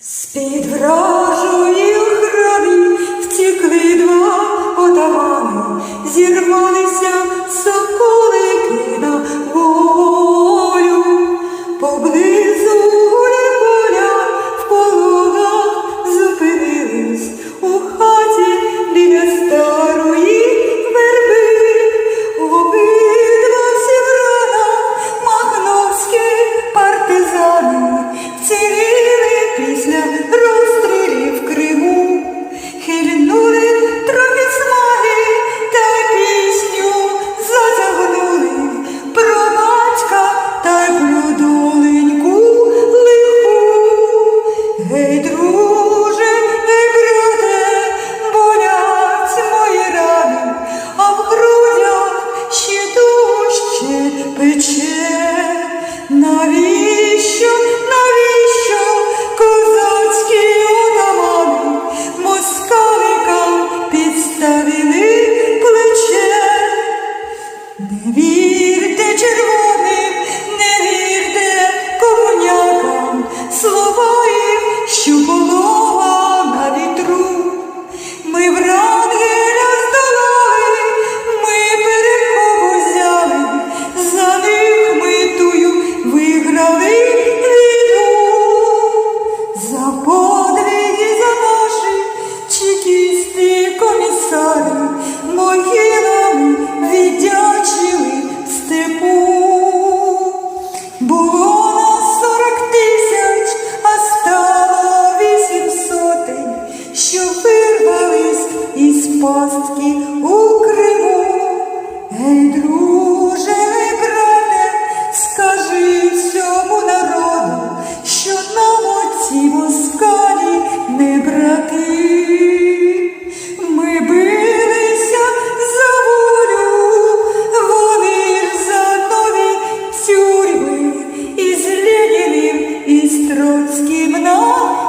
З-під вражої охорони втекли два отамани, зірвались. мостки у Криму. Гей, друже, брате, скажи всьому народу, що нам оці москалі не брати. Ми билися за волю, вони ж за нові тюрми, і з і з Троцьким нам.